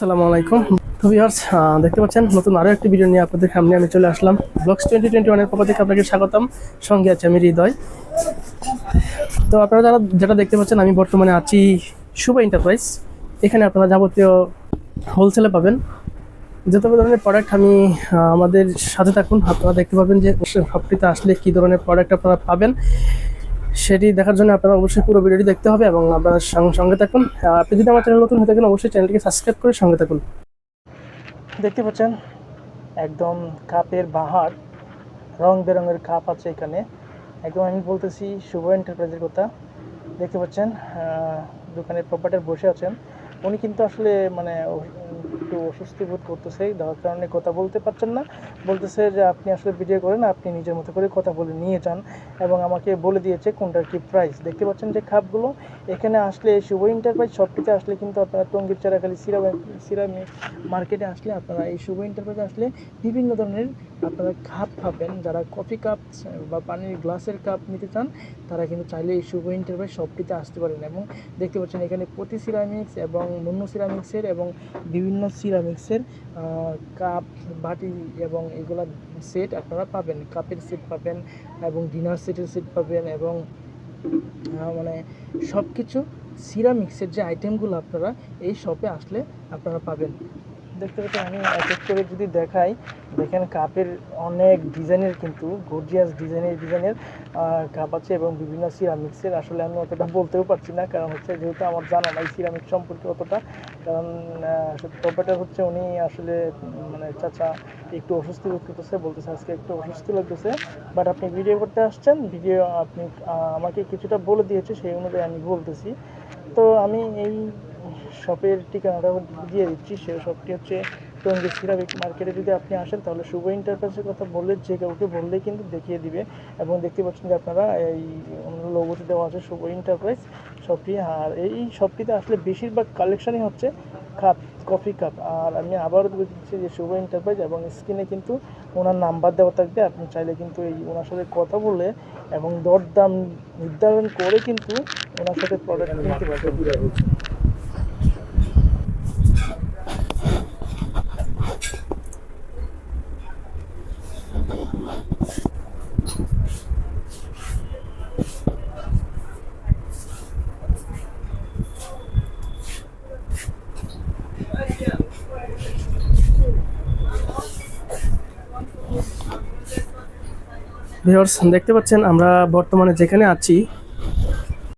আসসালামু আলাইকুম। তো ভিউয়ার্স দেখতে পাচ্ছেন, নতুন আরও একটি ভিডিও নিয়ে আপনাদের সামনে আমি চলে আসলাম। ব্লগস টোয়েন্টি টোয়েন্টি ওয়ানের পক্ষ থেকে আপনাকে স্বাগতম। সঙ্গে আছে আমি হৃদয়। তো আপনারা যারা যেটা দেখতে পাচ্ছেন, আমি বর্তমানে আছি শুভ এন্টারপ্রাইজ এখানে আপনারা যাবতীয় হোলসেলে পাবেন। যত ধরনের প্রোডাক্ট আমি আমাদের সাথে থাকুন। আপনারা দেখতে পাবেন যে সবটিতে আসলে কী ধরনের প্রোডাক্ট আপনারা পাবেন। সেটি দেখার জন্য আপনারা অবশ্যই পুরো ভিডিওটি দেখতে হবে এবং আপনারা সঙ্গে থাকুন। আপনি যদি আমার চ্যানেল নতুন হয়ে থাকেন, অবশ্যই চ্যানেলটিকে সাবস্ক্রাইব করে সঙ্গে থাকুন। দেখতে পাচ্ছেন, একদম কাপের বাহার, রং বেরঙের কাপ আছে এখানে। একদম আমি বলতেছি শুভ এন্টারপ্রাইজের কথা। দেখতে পাচ্ছেন দোকানের প্রপার্টার বসে আছেন। উনি কিন্তু আসলে মানে একটু অস্বস্তি বোধ করতেছে যার কারণে কথা বলতে পারছেন না। বলতেছে যে, আপনি আসলে ভিডিও করেন, আপনি নিজের মতো করে কথা বলে নিয়ে যান। এবং আমাকে বলে দিয়েছে কোনটার কি প্রাইস দেখতে পাচ্ছেন যে খাপগুলো, এখানে আসলে শুভ এন্টারপ্রাইজ শপটিতে আসলে কিন্তু আপনারা টঙ্গির চারাখালি সিরাম সিরামিক মার্কেটে আসলে আপনারা এই শুভ এন্টারপ্রাইজে আসলে বিভিন্ন ধরনের আপনারা কাপ পাবেন যারা কফি কাপ বা পানির গ্লাসের কাপ নিতে চান, তারা কিন্তু চাইলে এই শুভ এন্টারপ্রাইজ শপটিতে আসতে পারেন। এবং দেখতে পাচ্ছেন এখানে প্রতি সিরামিক্স এবং মন্য সিরামিক্সের এবং বিভিন্ন সিরামিক্সের কাপ, বাটি এবং এগুলা সেট আপনারা পাবেন। কাপের সেট পাবেন এবং ডিনার সেটের সেট পাবেন এবং মানে সব কিছু সিরামিক্সের যে আইটেমগুলো আপনারা এই শপে আসলে আপনারা পাবেন। দেখতে পাচ্ছেন আমি এক এক করে যদি দেখাই, দেখেন কাপের অনেক ডিজাইনের কিন্তু গর্জিয়াস ডিজাইনের ডিজাইনের কাপ আছে এবং বিভিন্ন সিরামিক্সের আসলে আমি অতটা বলতেও পারছি না, কারণ হচ্ছে যেহেতু আমার জানা নাই সিরামিক সম্পর্কে অতটা, কারণ প্রপার্টার হচ্ছে উনি আসলে মানে চাচা একটু অস্বস্তি বোধ করতেছে, বলতেছে আজকে একটু অস্বস্তি লাগতেছে। বাট আপনি ভিডিও করতে আসছেন ভিডিও আপনি আমাকে কিছুটা বলে দিয়েছে, সেই অনুযায়ী আমি বলতেছি। তো আমি এই শপের ঠিকানাটা দিয়ে দিচ্ছি সেই শপটি হচ্ছে টঙ্গী সিরামিক মার্কেটে। যদি আপনি আসেন, তাহলে শুভ ইন্টারপ্রাইজের কথা বললে যে কাউকে বললেই কিন্তু দেখিয়ে দিবে। এবং দেখতে পাচ্ছেন যে আপনারা এই লোগোতে দেওয়া আছে, শুভ ইন্টারপ্রাইজ শপটি। আর এই শপটিতে আসলে বেশিরভাগ কালেকশনই হচ্ছে কাপ কফি কাপ আর আমি আবারও দিচ্ছি যে শুভ এন্টারপ্রাইজ এবং স্ক্রিনে কিন্তু ওনার নাম্বার দেওয়া থাকবে। আপনি চাইলে কিন্তু এই ওনার সাথে কথা বলে এবং দরদাম নির্ধারণ করে কিন্তু ওনার সাথে প্রোডাক্ট কিনতে পারবেন। ভিউয়ার্স দেখতে পাচ্ছেন আমরা বর্তমানে যেখানে আছি